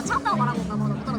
아 차갑다고 말한 건가 봐.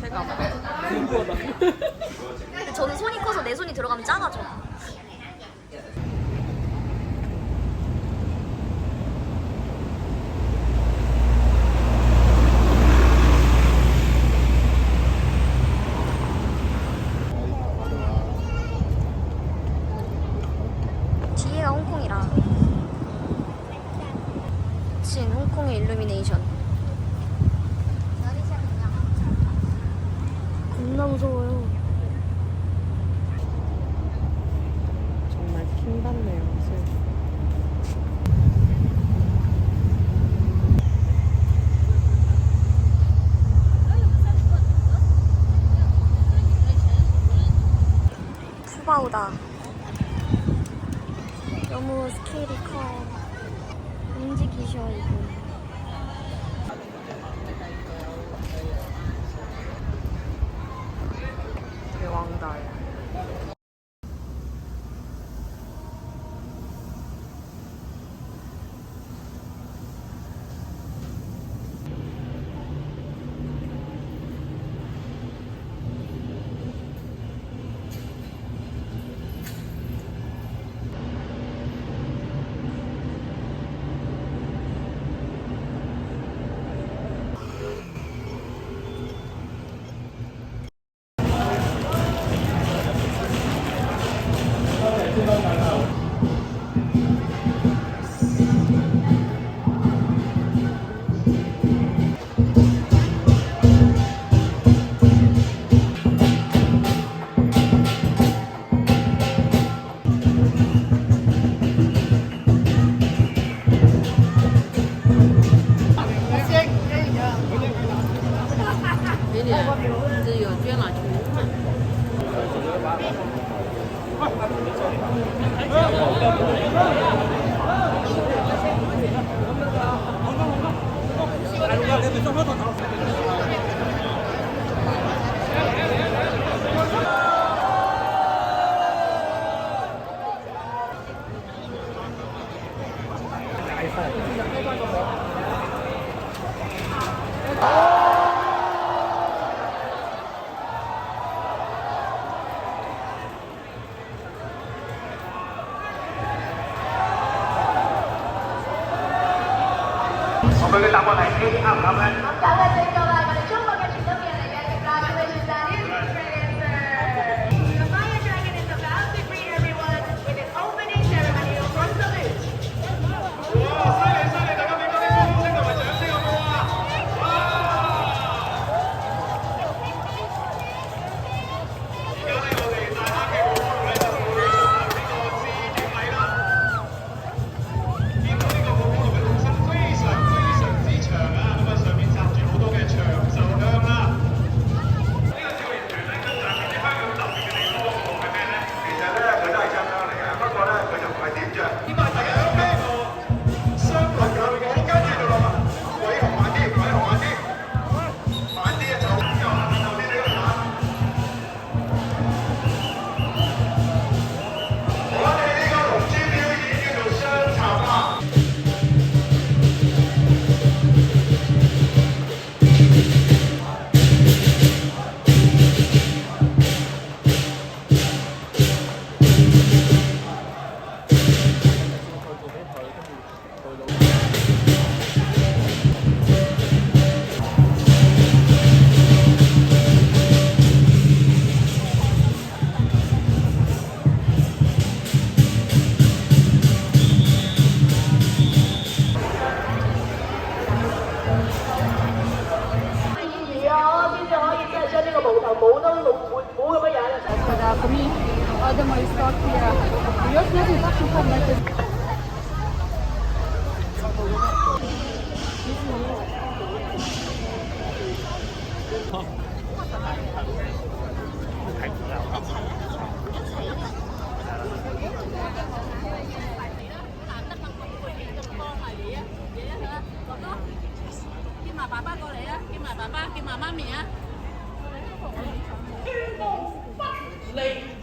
제가 근데 저는 손이 커서 내 손이 들어가면 작아져. 뒤에가 홍콩이라. 진 홍콩의 일루미네이션. 겁나 무서워요. 정말 킹받네요. 술. 푸바오다. 너무 스케일이 커. 움직이셔, 이거. người ta có thể đi học không anh? Không, cháu là đi cho ba 我哋咪食多啲啊。late